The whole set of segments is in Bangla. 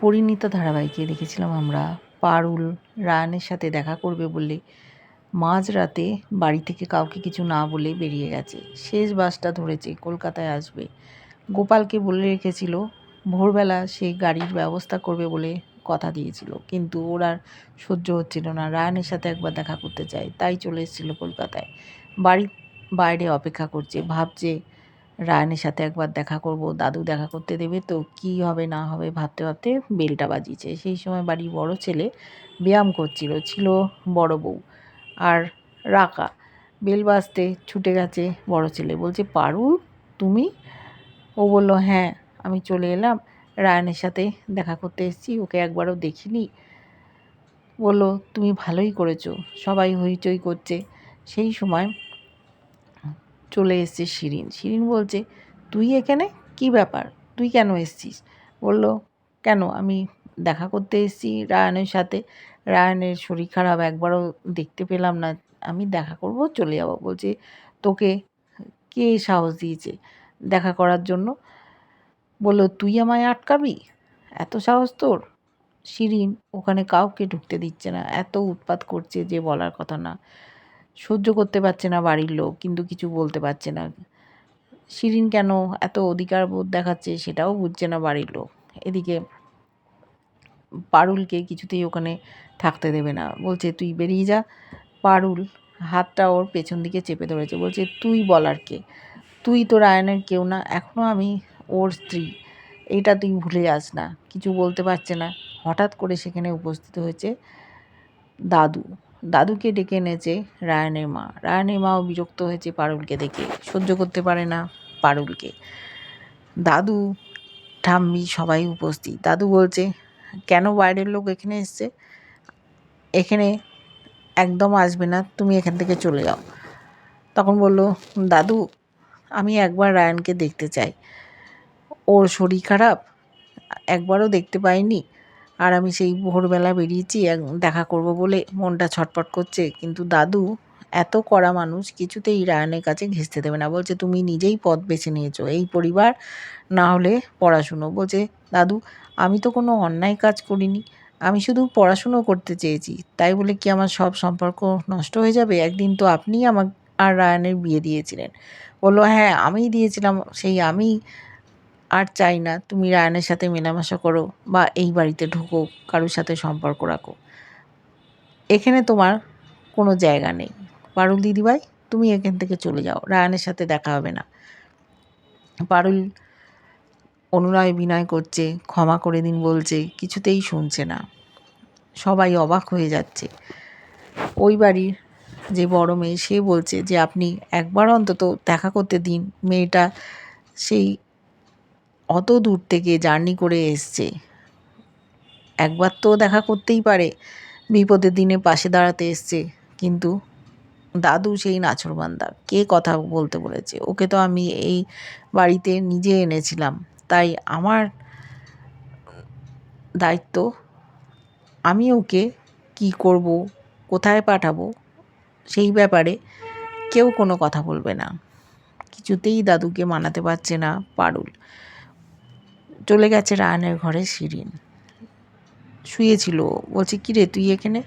পরিণীতা ধারাবাহিকে দেখেছিলাম আমরা। পারুল, রায়ানের সাথে দেখা করবে বলে। মাঝরাতে বাড়ি থেকে কাউকে কিছু না বলে বেরিয়ে গেছে। শেষ বাসটা ধরেছে, কলকাতায় আসবে। গোপালকে বলে রেখেছিল, ভোরবেলা সে গাড়ির ব্যবস্থা করবে বলে কথা দিয়েছিল। কিন্তু ওর আর সহ্য হচ্ছিল না। রায়ানের সাথে একবার দেখা করতে চায়, তাই চলে এসেছিল কলকাতায়। বাড়ির বাইরে অপেক্ষা করছে, ভাবছে রায়ানের সাথে একবার দেখা করব, দাদু দেখা করতে দেবে, তো কি হবে না হবে ভাবতে ভাবতে বেলটা বাজিয়েছে। সেই সময় বাড়ির বড় ছেলে ব্যায়াম করছিল, ছিল বড় বউ আর রাকা। বেল বাজতে ছুটে গেছে বড় ছেলে, বলছে, পারু, তুমি? ও বলল হ্যাঁ আমি চলে এলাম, রায়ানের সাথে দেখা করতে এসেছি, ওকে একবারও দেখিনি। বলল, তুমি ভালোই করেছ, সবাই হইচই করছে। সেই সময় চলে এসছে শিরিন। শিরিন বলছে, তুই এখানে? কি ব্যাপার? তুই কেন এসছিস? বলল, কেন? আমি দেখা করতে এসেছি রায়ানের সাথে। রায়ানের শরীর খারাপ, একবারও দেখতে পেলাম না। আমি দেখা করব, চলে যাব। বলছে, তোকে কে সাহস দিয়েছে দেখা করার জন্য? বলল, তুই আমায় আটকাবি? এত সাহস তোর? শিরিন ওখানে কাউকে ঢুকতে দিচ্ছে না। এত উৎপাত করছে যে বলার কথা না। সহ্য করতে পারছে না বাড়ির লোক, কিন্তু কিছু বলতে পারছে না। শিরিন কেন এত অধিকার বোধ দেখাচ্ছে সেটাও বুঝছে না বাড়ির লোক। এদিকে পারুলকে কিছুতেই ওখানে থাকতে দেবে না। বলছে, তুই বেরিয়ে যা। পারুল হাতটা ওর পেছন দিকে চেপে ধরেছে। বলছে, তুই বলার কে? তুই তো রায়নের কেউ না। এখনও আমি ওর স্ত্রী। এটা তুই ভুলে যাস না। কিছু বলতে পারছে না। হঠাৎ করে সেখানে উপস্থিত হয়েছে দাদু। দাদুকে ডেকে এনেছে রায়ানের মা। রায়ানের মাও বিরক্ত হয়েছে পারুলকে দেখে। সহ্য করতে পারে না পারুলকে। দাদু, ঠাম্মি সবাই উপস্থিত। দাদু বলছে, কেন বাইরের লোক এখানে এসছে? এখানে একদম আসবে না, তুমি এখান থেকে চলে যাও। তখন বলল, দাদু, আমি একবার রায়ানকে দেখতে চাই। ওর শরীর খারাপ? একবারও দেখতে পাইনি? আর আমি সেই ভোরবেলা বেরিয়েছি এক দেখা করব বলে মনটা ছটপট করছে। কিন্তু দাদু, এত কড়া মানুষ কিছুতেই রায়ানের কাছে ঘেঁচতে দেবে না। বলছে, তুমি নিজেই পথ বেছে নিয়েছো, এই পরিবার না হলে পড়াশুনো। বলছে, দাদু, আমি তো কোনো অন্যায় কাজ করিনি। আমি শুধু পড়াশুনো করতে চেয়েছি। তাই বলে কি আমার সব সম্পর্ক নষ্ট হয়ে যাবে? একদিন তো আপনিই আমার আর রায়ানের বিয়ে দিয়েছিলেন। বলল হ্যাঁ আমিই দিয়েছিলাম। সেই আমি আর চাই না তুমি রায়ানের সাথে মেলামেশা করো বা এই বাড়িতে ঢুকো, কারোর সাথে সম্পর্ক রাখো। এখানে তোমার কোনো জায়গা নেই। পারুল দিদিভাই, তুমি এখান থেকে চলে যাও। রায়ানের সাথে দেখা হবে না। পারুল অনুনয় বিনয় করছে, ক্ষমা করে দিন বলছে, কিছুতেই শুনছে না। সবাই অবাক হয়ে যাচ্ছে। ওই বাড়ির যে বড় মেয়ে, সে বলছে যে, আপনি একবার অন্তত দেখা করতে দিন। মেয়েটা সেই অত দূর থেকে জার্নি করে এসছে। একবার তো দেখা করতেই পারে, বিপদের দিনে পাশে দাঁড়াতে এসছে। কিন্তু দাদু সেই নাছরবান্দা কে কথা বলতে বলেছে? ওকে তো আমি এই বাড়িতে নিজে এনেছিলাম। তাই আমার দায়িত্ব, আমি ওকে কি করব, কোথায় পাঠাবো, সেই ব্যাপারে কেউ কোনো কথা বলবে না। কিছুতেই দাদুকে মানাতে পারছে না পারুল। চলে গেছে রায়নের ঘরে শিরিন। শুয়েছিল। বলছে, কী রে, তুই এখানে?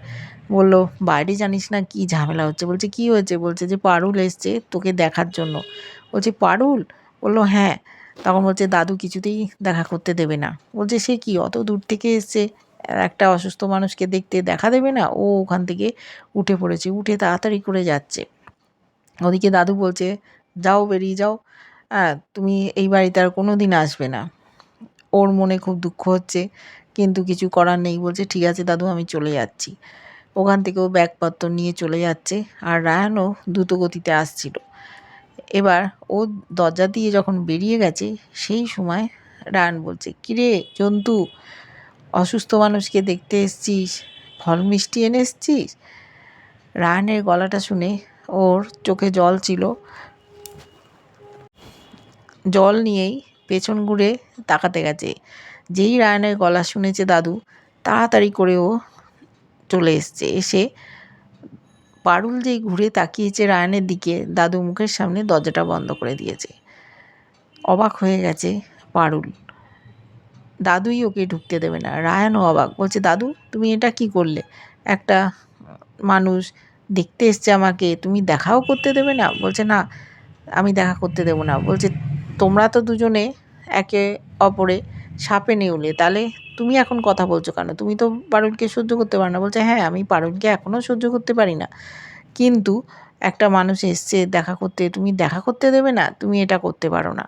বলল, বাইরে জানিস না কি ঝামেলা হচ্ছে? বলছে, কি হয়েছে? বলছে যে, পারুল এসছে তোকে দেখার জন্য। বলছে, পারুল? বলল হ্যাঁ। তখন বলছে, দাদু কিছুতেই দেখা করতে দেবে না। বলছে, সে কি? অত দূর থেকে এসছে। একটা অসুস্থ মানুষকে দেখতে দেখা দেবে না? ও ওখান থেকে উঠে পড়েছে, উঠে তাড়াতাড়ি করে যাচ্ছে। ওদিকে দাদু বলছে, যাও, বেরিয়ে যাও। হ্যাঁ তুমি এই বাড়িতে আর কোনো দিন আসবে না। ওর মনে খুব দুঃখ হচ্ছে, কিন্তু কিছু করার নেই, বলছে, ঠিক আছে দাদু, আমি চলে যাচ্ছি। ওখান থেকে ও ব্যাগপত্র নিয়ে চলে যাচ্ছে আর রায়ানও দ্রুত গতিতে আসছিল। এবার ও দরজা দিয়ে যখন বেরিয়ে গেছে, সেই সময় রায়ান বলছে, কিরে জন্তু, অসুস্থ মানুষকে দেখতে এসছিস? ফল মিষ্টি এনে এসছিস? রায়ানের গলাটা শুনে ওর চোখে জল ছিল। জল নিয়েই পেছন ঘুরে তাকাতে গেছে। যেই রায়ানের গলা শুনেছে দাদু, তাড়াতাড়ি করে ও চলে এসছে। এসে পারুল যেই ঘুরে তাকিয়েছে রায়ানের দিকে, দাদু মুখের সামনে দরজাটা বন্ধ করে দিয়েছে। অবাক হয়ে গেছে পারুল। দাদুই ওকে ঢুকতে দেবে না। রায়ানও অবাক। বলছে, দাদু, তুমি এটা কি করলে? একটা মানুষ দেখতে এসছে আমাকে, তুমি দেখাও করতে দেবে না? বলছে, না, আমি দেখা করতে দেবো না। বলছে, তোমরা তো দুজনে একে অপরে সাপে নেউলে। তাহলে তুমি এখন কথা বলছো কেন? তুমি তো পারুলকে সহ্য করতে পারো না। বলছে হ্যাঁ আমি পারুলকে এখনও সহ্য করতে পারি না। কিন্তু একটা মানুষ এসছে দেখা করতে। তুমি দেখা করতে দেবে না, তুমি এটা করতে পারো না।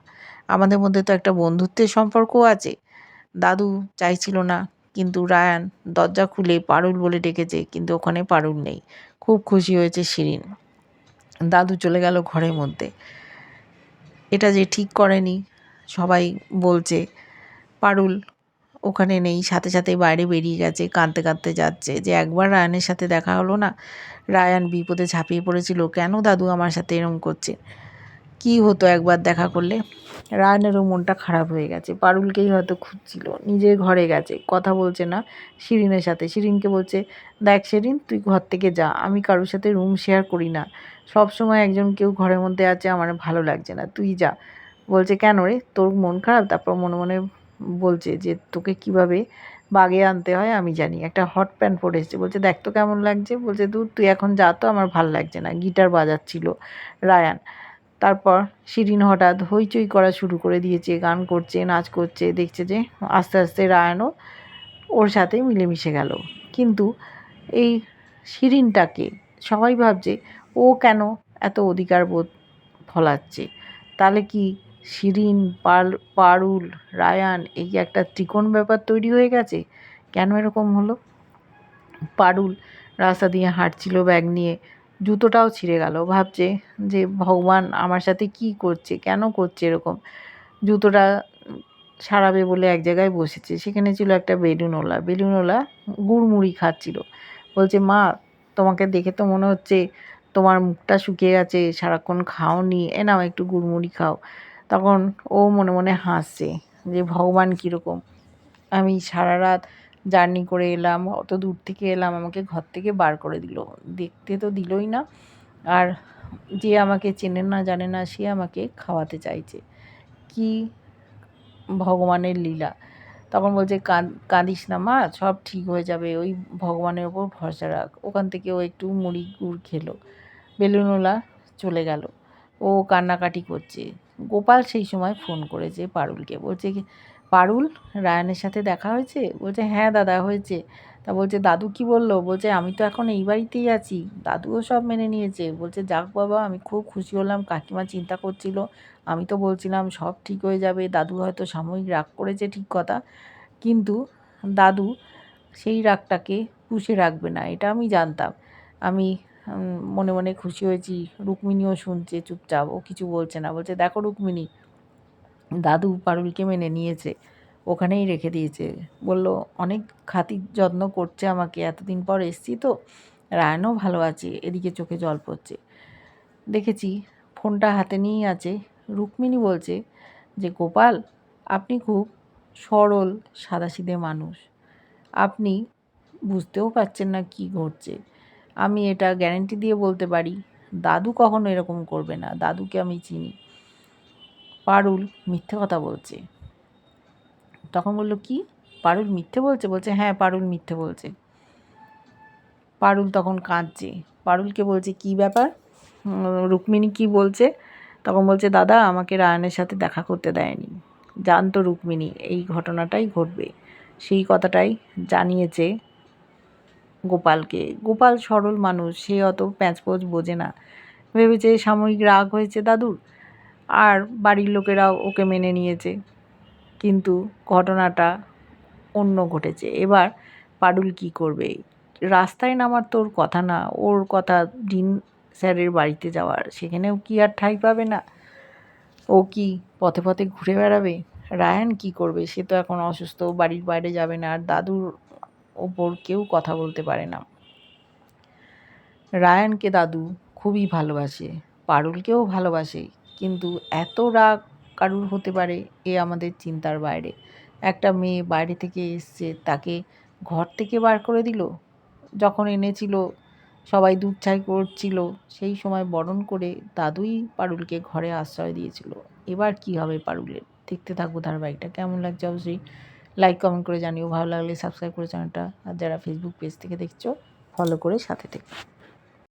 আমাদের মধ্যে তো একটা বন্ধুত্বের সম্পর্কও আছে। দাদু চাইছিল না, কিন্তু রায়ান দরজা খুলে পারুল বলে ডেকেছে, কিন্তু ওখানে পারুল নেই। খুব খুশি হয়েছে শিরিন। দাদু চলে গেল ঘরের মধ্যে। এটা যে ঠিক করেনি সবাই বলছে, পারুল, ওখানে নেই, সাথে সাথে বাইরে বেরিয়ে গেছে, কাঁদতে কাঁদতে যাচ্ছে। যে একবার রায়ানের সাথে দেখা হলো না, রায়ান বিপদে ঝাঁপিয়ে পড়েছিল, কেন দাদু আমার সাথে এরম করছে? কি হতো একবার দেখা করলে? রায়ানেরও মনটা খারাপ হয়ে গেছে। পারুলকেই হয়তো খুঁজছিল, নিজের ঘরে গেছে, কথা বলছে না শিরিনের সাথে। শিরিনকে বলছে, দেখ শিরিন, তুই ঘর থেকে যা, আমি কারোর সাথে রুম শেয়ার করি না। সব সময় একজন কেউ ঘরের মধ্যে আছে, আমার ভালো লাগছে না, তুই যা। বলছে, কেন রে? তোর মন খারাপ? তারপর মনে মনে বলছে যে, তোকে কীভাবে বাগে আনতে হয় আমি জানি। একটা হট প্যান্ট পরে এসেছে। বলছে, দেখ তো কেমন লাগছে। বলছে দূর তুই এখন যা তো, আমার ভালো লাগছে না। গিটার বাজাচ্ছিল রায়ান। তারপর শিরিন হঠাৎ হইচই করা শুরু করে দিয়েছে, গান করছে, নাচ করছে, দেখছে যে আস্তে আস্তে রায়ানও ওর সাথে মিলেমিশে গেল। কিন্তু এই শিরিনটাকে সবাই ভাবছে, ও কেন এত অধিকার বোধ ফলাচ্ছে? তাহলে কি শিরিন, পাল, পারুল, রায়ান, এই একটা ত্রিকোণ ব্যাপার তৈরি হয়ে গেছে? কেন এরকম হলো? পারুল রাস্তা দিয়ে হাঁটছিল ব্যাগ নিয়ে। জুতোটাও ছিঁড়ে গেল। ভাবছে যে, ভগবান আমার সাথে কি করছে? কেন করছে এরকম? জুতোটা সারাবে বলে এক জায়গায় বসেছে। সেখানে ছিল একটা বেলুনওয়ালা। বেলুনওয়ালা গুড়মুড়ি খাচ্ছিল। বলছে, মা, তোমাকে দেখে তো মনে হচ্ছে তোমার মুখটা শুকিয়ে গেছে। সারাক্ষণ খাওনি। এ নাও একটু গুড়মুড়ি খাও। তখন ও মনে মনে হাসছে যে, ভগবান কীরকম? আমি সারা রাত জার্নি করে এলাম, অত দূর থেকে এলাম, আমাকে ঘর থেকে বার করে দিল। দেখতে তো দিলই না। আর যে আমাকে চেনে না, জানে না, সে আমাকে খাওয়াতে চাইছে। কি ভগবানের লীলা? তখন বলছে কাঁদিস না মা, সব ঠিক হয়ে যাবে। ওই ভগবানের ওপর ভরসা রাখ। ওখান থেকে ও একটু মুড়ি গুড় খেলো। বেলুনওয়ালা চলে গেল। ও কান্নাকাটি করছে। গোপাল সেই সময় ফোন করেছে পারুলকে। বলছে পারুল, রায়ানের সাথে দেখা হয়েছে? বলছে হ্যাঁ দাদা, হয়েছে। তা বলছে, দাদু কি বলল? বলছে, আমি তো এখন এই বাড়িতেই আছি, দাদুও সব মেনে নিয়েছে। বলছে, যাক বাবা, আমি খুব খুশি হলাম, কাকিমা চিন্তা করছিল, আমি তো বলছিলাম সব ঠিক হয়ে যাবে, দাদু হয়তো সাময়িক রাগ করেছে ঠিক কথা, কিন্তু দাদু সেই রাগটাকে পুষে রাখবে না, এটা আমি জানতাম। আমি মনে মনে খুশি হয়েছি। রুক্মিণীও শুনছে, চুপচাপ, ও কিছু বলছে না। বলছে, দেখো রুক্মিণী, দাদু পারুলকে মেনে নিয়েছে, ওখানেই রেখে দিয়েছে। বলল, অনেক খাতির যত্ন করছে আমাকে, এতদিন পর এসছি তো, রায়নও ভালো আছে, এদিকে চোখে জল পড়ছে। দেখেছি, ফোনটা হাতে নিয়েই আছে। রুক্মিণী বলছে যে, গোপাল, আপনি খুব সরল, সাদাসিধে মানুষ। আপনি বুঝতেও পারছেন না কি ঘটছে। আমি এটা গ্যারেন্টি দিয়ে বলতে পারি, দাদু কখনো এরকম করবে না, দাদুকে আমি চিনি। পারুল মিথ্যে কথা বলছে। তখন বলল, কি? পারুল মিথ্যে বলছে? বলছে হ্যাঁ পারুল মিথ্যে বলছে। পারুল তখন কাঁদছে। পারুলকে বলছে, কি ব্যাপার? রুক্মিণী কি বলছে? তখন বলছে, দাদা, আমাকে রায়নের সাথে দেখা করতে দেয়নি। জানতো রুক্মিণী, এই ঘটনাটাই ঘটবে। সেই কথাটাই জানিয়েছে গোপালকে। গোপাল সরল মানুষ, সে অত প্যাঁচপোচ বোঝে না। ভেবেছে সাময়িক রাগ হয়েছে দাদুর, আর বাড়ির লোকেরা ওকে মেনে নিয়েছে। কিন্তু ঘটনাটা অন্য ঘটেছে। এবার পাডুল কি করবে? রাস্তায় নামার তোর কথা না, ওর কথা ডিন স্যারের বাড়িতে যাওয়ার। সেখানেও কি আর ঠাই পাবে না? ও কি পথে পথে ঘুরে বেড়াবে? রায়ান কি করবে? সে তো এখন অসুস্থ, বাড়ির বাইরে যাবে না। আর দাদুর ওপর কেউ কথা বলতে পারে না। রায়ানকে দাদু খুবই ভালোবাসে, পারুলকেও ভালোবাসে, কিন্তু এত রাগ কারুর হতে পারে এ আমাদের চিন্তার বাইরে। একটা মেয়ে বাইরে থেকে এসছে, তাকে ঘর থেকে বার করে দিল। যখন এনেছিল, সবাই দুধ ছাই করছিল, সেই সময় বরণ করে দাদুই পারুলকে ঘরে আশ্রয় দিয়েছিল। এবার কি হবে পারুলের? দেখতে থাকব ধারাবাহিকটা। কেমন লাগছে অবশ্যই লাইক কমেন্ট করে জানিও। ভালো লাগলে সাবস্ক্রাইব করে চ্যানেলটা আর যারা ফেসবুক পেজ থেকে দেখছ ফলো করে সাথে থেকে।